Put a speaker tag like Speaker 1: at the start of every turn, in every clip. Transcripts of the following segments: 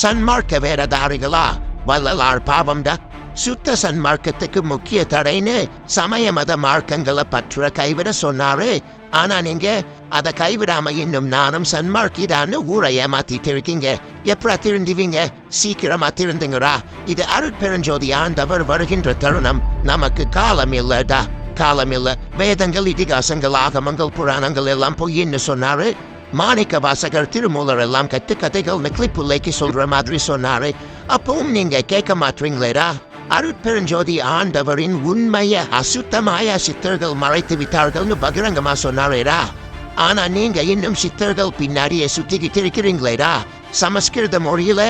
Speaker 1: சன்மார்க்க வேடதாரிகளா வள்ளலார் பாவம்டா சுத்த சன்மார்க்கத்துக்கு முக்கிய தடைன்னு சமய மத மார்க்கங்களை பற்ற கைவிட சொன்னாரு ஆனா நீங்க அதை கைவிடாம இன்னும் நானும் சன்மார்க்கிதான்னு ஊரை ஏமாத்திட்டு இருக்கீங்க எப்படா திருந்துவீங்க சீக்கிரமா திருந்துங்கடா இது அருட்பெருஞ்சோதி ஆண்டவர் வருகின்ற தருணம் நமக்கு காலம் இல்லடா காலம் இல்ல வேதங்கள் இதிகாசங்கள் ஆகமங்கள் புராணங்கள் எல்லாம் பொய்ன்னு சொன்னாரு மாணிக்க வாசகர் திருமூலர் எல்லாம் கட்டுக்கதைகள் கிளிப்புள்ளைக்கு சொல்ற மாதிரி சொன்னாரு அப்பவும் நீங்க கேட்க மாட்டீங்களேடா அருட்பெருஞ்சோதி ஆண்டவரின் உண்மைய அசுத்தமாய சித்தர்கள் மறைத்து விட்டார்கள்னு பகிரங்கமா சொன்னாரேடா ஆனா நீங்க இன்னும் சித்தர்கள் பின்னாடியே சுத்திக்கிட்டு இருக்கிறீங்களேடா சமஸ்கிருத மொழியில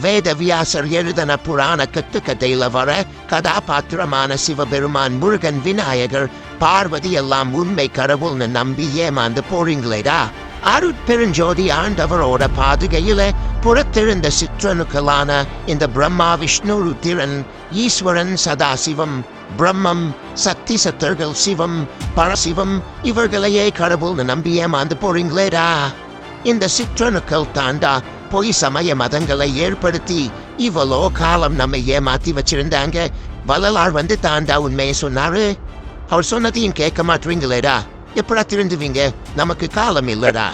Speaker 1: வேத வியாசர் எழுதின புராண கட்டுக்கதையில வர கதாபாத்திரமான சிவபெருமான் முருகன் விநாயகர் பார்வதி எல்லாம் உண்மை கடவுள்னு நம்பி ஏமாந்து போறீங்களேடா அருட்பெருஞ்சோதி ஆண்டவரோட பாதுகையில புறத்திருந்த சிற்றணுக்களான இந்த பிரம்மா விஷ்ணு ருத்திரன் ஈஸ்வரன் சதாசிவம் பிரம்மம் சக்தி சத்தர்கள் சிவம் பரசிவம் இவர்களையே கடவுள்னு நம்பி ஏமாந்து போறீங்களேடா இந்த சிற்றணுக்கள் தாண்டா பொய் சமய மதங்களை ஏற்படுத்தி இவ்வளோ காலம் நம்ம ஏமாத்தி வச்சிருந்தாங்க வள்ளலார் வந்து தாண்டா உண்மையை சொன்னாரு அவர் சொன்னதையும் கேட்க மாட்டீங்களேடா எப்படா திருந்துவீங்க? நமக்கு காலம் இல்லடா